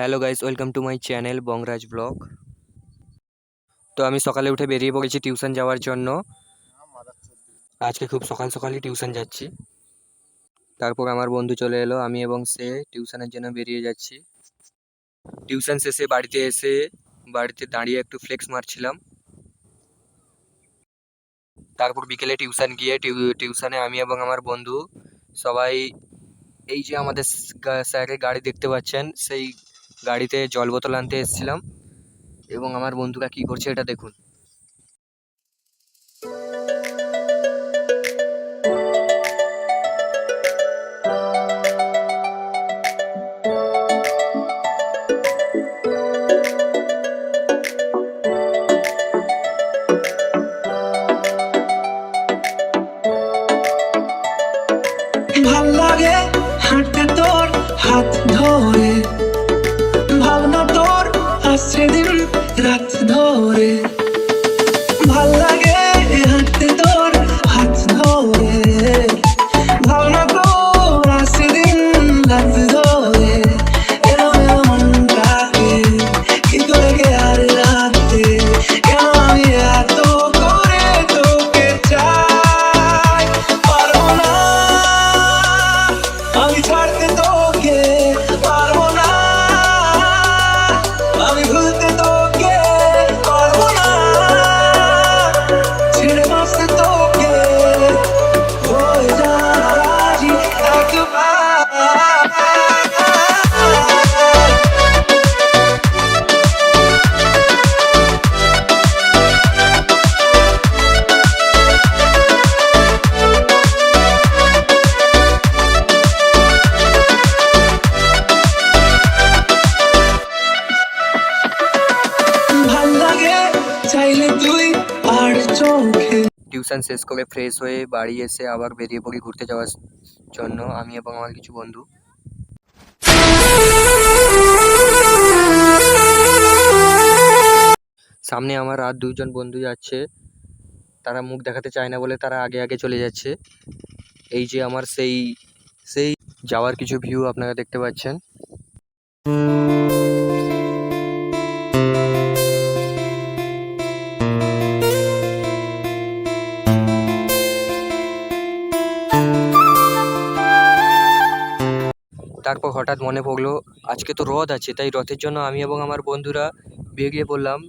Hello guys welcome to my channel Bongraj blog তো আমি সকালে উঠে বেরিয়ে পড়েছি টিউশন যাওয়ার জন্য। আজকে খুব সকাল সকালই টিউশন যাচ্ছি। তারপর আমার বন্ধু চলে এলো, আমি এবং সে টিউশনের জন্য বেরিয়ে যাচ্ছি। টিউশন শেষে বাড়িতে এসে, বাড়িতে দাঁড়িয়ে একটু ফ্লেক্স মারছিলাম। তারপর বিকেলে টিউশন গিয়ে টিউ- টিউশনে আমি এবং আমার বন্ধু সবাই, এই যে আমাদের স্যারের গাড়ি দেখতে পাচ্ছেন, সেই গাড়িতে জল বোতল আনতে এসেছিলাম এবং আমার বন্ধুরা কি করছে এটা দেখুন। ভালো লাগে হাঁটতে তোর হাত ধরে। আসছে দিন রাত ধরে চাইলে তুই আর চোখে টিউশন শেষ করে ফ্রেশ হয়ে বাড়ি এসে আবার বেরিয়ে পড়ি ঘুরতে যাওয়ার জন্য। আমি এবং আমার কিছু বন্ধু। সামনে আমার আর দুজন বন্ধু যাচ্ছে। তারা মুখ দেখাতে চায় না বলে তারা আগে আগে চলে যাচ্ছে। এই যে আমার সেই সেই যাওয়ার কিছু ভিউ আপনারা দেখতে পাচ্ছেন। তারপর হঠাৎ মনে পড়ল, আজকে তো রথ আছে, তাই রথের জন্য আমি এবং আমার বন্ধুরা বেরিয়ে পড়লাম।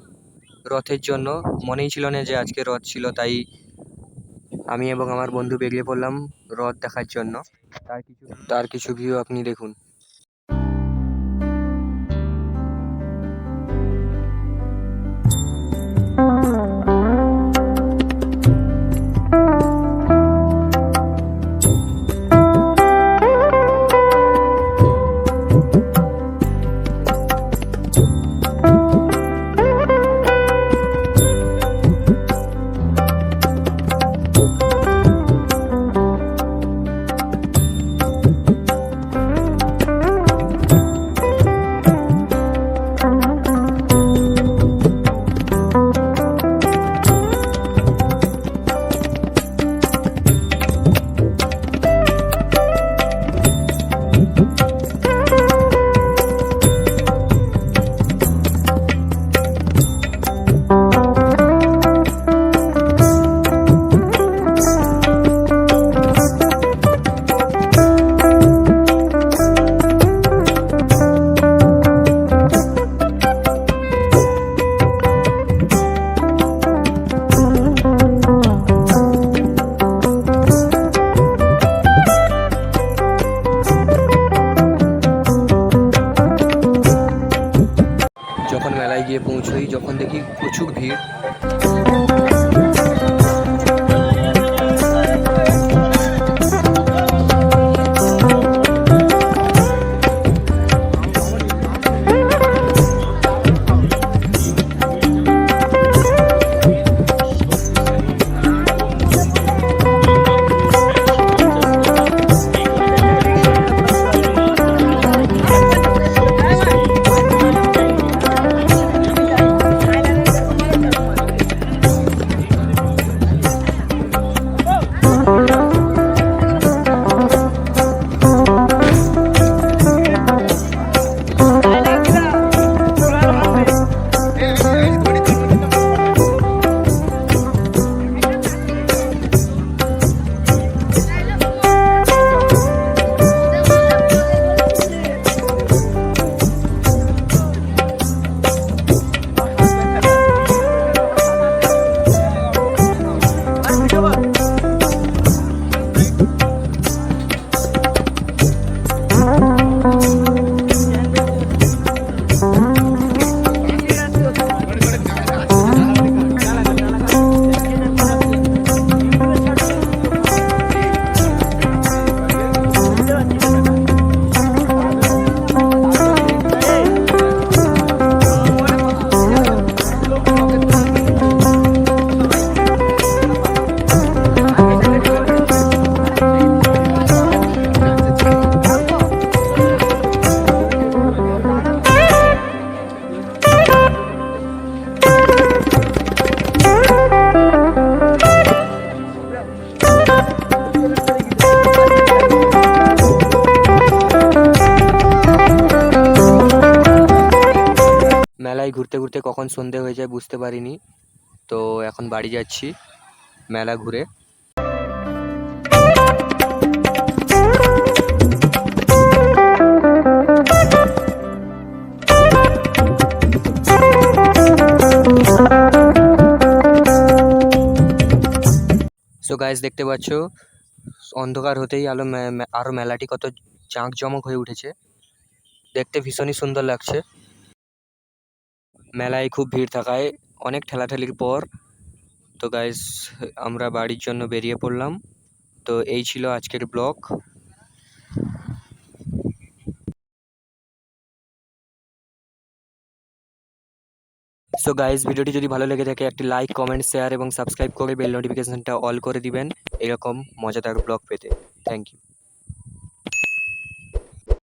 রথের জন্য মনেই ছিল না যে আজকে রথ ছিল, তাই আমি এবং আমার বন্ধু বেরিয়ে পড়লাম রথ দেখার জন্য। তার কিছু তার কিছু ভিউ আপনি দেখুন। পৌঁছোই যখন দেখি প্রচুর ভিড়। ঘুরতে ঘুরতে কখন সন্ধে হয়ে যায় বুঝতে পারিনি। তো এখন বাড়ি যাচ্ছি, মেলা ঘুরে। সো গাইস দেখতে পাচ্ছ, অন্ধকার হতেই আলো মে- মে- আরও মেলাটি কত জাঁকজমক হয়ে উঠেছে। দেখতে ভীষণই সুন্দর লাগছে। মেলায় খুব ভিড় থাকায় অনেক ঠেলাঠেলির পর তো গাইস আমরা বাড়ির জন্য বেরিয়ে পড়লাম। তো এই ছিল আজকের ব্লগ। সো গাইস ভিডিওটি যদি ভালো লেগে থাকে, একটি লাইক কমেন্ট শেয়ার এবং সাবস্ক্রাইব করে বেল নোটিফিকেশনটা অল করে দিবেন। এরকম মজাদার ব্লগ পেতে। Thank you